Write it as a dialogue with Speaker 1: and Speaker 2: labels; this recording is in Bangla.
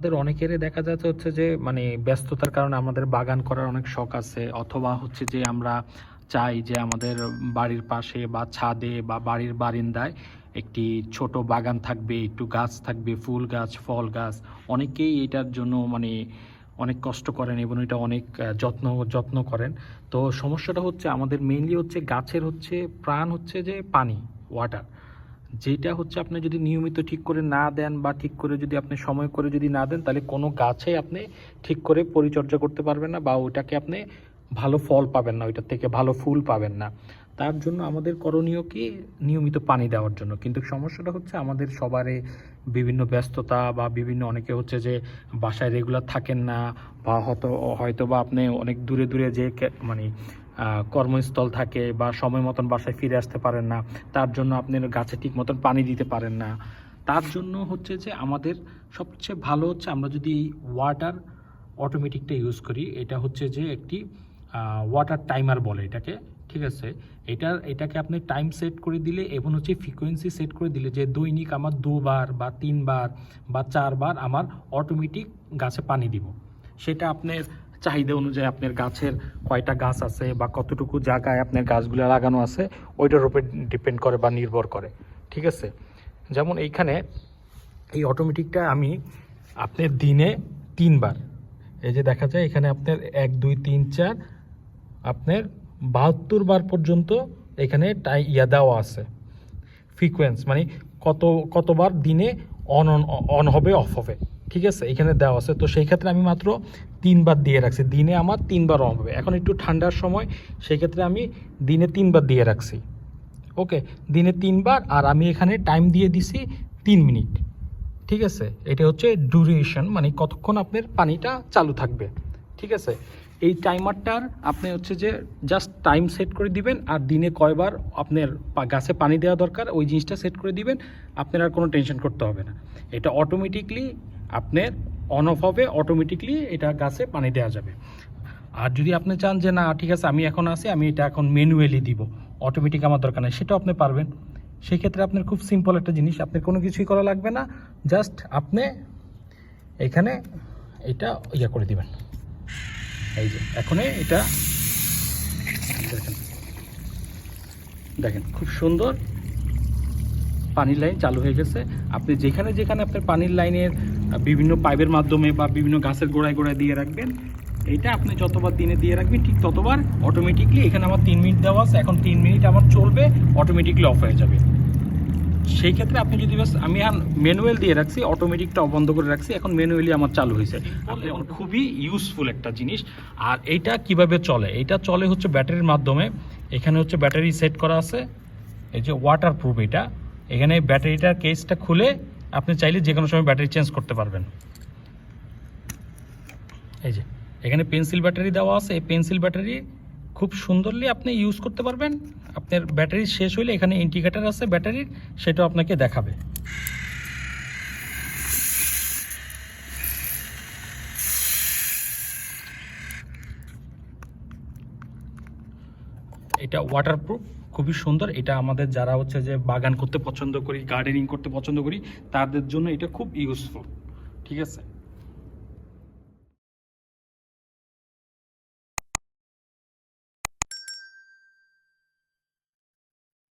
Speaker 1: আমাদের অনেকেরই দেখা যাচ্ছে হচ্ছে যে মানে ব্যস্ততার কারণে আমাদের বাগান করার অনেক শখ আছে, অথবা হচ্ছে যে আমরা চাই যে আমাদের বাড়ির পাশে বা ছাদে বা বাড়ির বারিন্দায় একটি ছোট বাগান থাকবে, একটু গাছ থাকবে, ফুল গাছ, ফল গাছ। অনেকেই এটার জন্য মানে অনেক কষ্ট করেন এবং এটা অনেক যত্ন যত্ন করেন। তো সমস্যাটা হচ্ছে আমাদের মেইনলি হচ্ছে গাছের হচ্ছে প্রাণ হচ্ছে যে পানি ওয়াটার যেটা হচ্ছে আপনি যদি নিয়মিত ঠিক করে না দেন বা ঠিক করে যদি আপনি সময় করে যদি না দেন, তাহলে কোনো গাছে আপনি ঠিক করে পরিচর্যা করতে পারবেন না বা ওইটাকে আপনি ভালো ফল পাবেন না, ওইটার থেকে ভালো ফুল পাবেন না। তার জন্য আমাদের করণীয় কি? নিয়মিত পানি দেওয়ার জন্য। কিন্তু সমস্যাটা হচ্ছে আমাদের সবারে বিভিন্ন ব্যস্ততা বা বিভিন্ন অনেকে হচ্ছে যে বাসায় রেগুলার থাকেন না বা হয়তো হয়তো বা আপনি অনেক দূরে দূরে যে মানে কর্মস্থল থাকে বা সময় মতন বাসায় ফিরে আসতে পারেন না, তার জন্য আপনি গাছে ঠিক মতন পানি দিতে পারেন না। তার জন্য হচ্ছে যে আমাদের সবচেয়ে ভালো হচ্ছে আমরা যদি ওয়াটার অটোমেটিকটা ইউজ করি, এটা হচ্ছে যে একটি ওয়াটার টাইমার বলে এটাকে, ঠিক আছে? এটা, এটাকে আপনি টাইম সেট করে দিলে এবং হচ্ছে ফ্রিকোয়েন্সি সেট করে দিলে যে দৈনিক আমার দুবার বা তিনবার বা চারবার আমার অটোমেটিক গাছে পানি দিব। সেটা আপনার চাহিদা অনুযায়ী আপনার গাছের কয়টা গাছ আছে বা কতটুকু জায়গায় আপনার গাছগুলো লাগানো আছে, ওইটার উপর ডিপেন্ড করে বা নির্ভর করে। ঠিক আছে? যেমন এইখানে এই অটোমেটিকটা আমি আপনার দিনে তিনবার। এই যে দেখা যায় এখানে আপনার এক, দুই, তিন, চার, আপনার বাহাত্তর বার পর্যন্ত এখানে টাই ইয়া দেওয়া আছে। ফ্রিকোয়েন্স মানে কত, কতবার দিনে অন অন অন হবে অফ হবে। ঠিক আছে? এখানে দেওয়া আছে। তো সেই ক্ষেত্রে আমি মাত্র তিনবার দিয়ে রাখছি। দিনে আমার তিনবার অন হবে। এখন একটু ঠান্ডার সময়, সেই ক্ষেত্রে আমি দিনে তিনবার দিয়ে রাখছি। ওকে? দিনে তিনবার আর আমি এখানে টাইম দিয়ে দিছি তিন মিনিট। ঠিক আছে? এটা হচ্ছে ডিউরেশন মানে কতক্ষণ আপনার পানিটা চালু থাকবে। ঠিক আছে? এই টাইমারটার আপনি হচ্ছে যে জাস্ট টাইম সেট করে দিবেন আর দিনে কয়বার আপনার গাছে পানি দেওয়া দরকার, ওই জিনিসটা সেট করে দিবেন। আপনার আর কোনো টেনশন করতে হবে না। এটা অটোমেটিকলি আপনার অন অফ হবে অটোমেটিকলি এটা গাছে পানি দেওয়া যাবে। আর যদি আপনি চান যে না, ঠিক আছে, আমি এখন আসি আমি এটা এখন ম্যানুয়ালি দিব অটোমেটিক আমার দরকার নেই, সেটাও আপনি পারবেন। সেই ক্ষেত্রে আপনার খুব সিম্পল একটা জিনিস, আপনার কোনো কিছুই করা লাগবে না জাস্ট আপনি এখানে এটা ইয়া করে দিবেন। এই যে, এখনই এটা দেখেন। দেখেন, খুব সুন্দর পানির লাইন চালু হয়ে গেছে। আপনি যেখানে যেখানে আপনার পানির লাইনের বিভিন্ন পাইপের মাধ্যমে বা বিভিন্ন গাছের গোড়ায় গোড়ায় দিয়ে রাখবেন। এইটা আপনি যতবার দিনে দিয়ে রাখবেন, ঠিক ততবার অটোমেটিকলি এখানে আমার তিন মিনিট দেওয়া আছে, এখন তিন মিনিট আমার চলবে অটোমেটিকলি অফ হয়ে যাবে। সেই ক্ষেত্রে আপনি যদি বাস, আমি ম্যানুয়াল দিয়ে রাখছি অটোমেটিকটা বন্ধ করে রাখছি, এখন ম্যানুয়ালি আমার চালু হয়েছে। খুবই ইউজফুল একটা জিনিস। আর এইটা কীভাবে চলে? এটা চলে হচ্ছে ব্যাটারির মাধ্যমে। এখানে হচ্ছে ব্যাটারি সেট করা আছে। এই যে ওয়াটার প্রুফ এটা। এখানে ব্যাটারিটার কেসটা খুলে আপনি চাইলে যে কোনো সময় ব্যাটারি চেঞ্জ করতে পারবেন। এই যে, এখানে পেন্সিল ব্যাটারি দেওয়া আছে। এই পেন্সিল ব্যাটারি খুব সুন্দরলি আপনি ইউজ করতে পারবেন। আপনার ব্যাটারি শেষ হলে এখানে ইন্ডিকেটার আছে ব্যাটারির, সেটাও আপনাকে দেখাবে। এটা ওয়াটারপ্রুফ খুবই সুন্দর। এটা আমাদের যারা হচ্ছে যে বাগান করতে পছন্দ করি গার্ডেনিং করতে পছন্দ করি, তাদের জন্য এটা খুব ইউজফুল ঠিক আছে?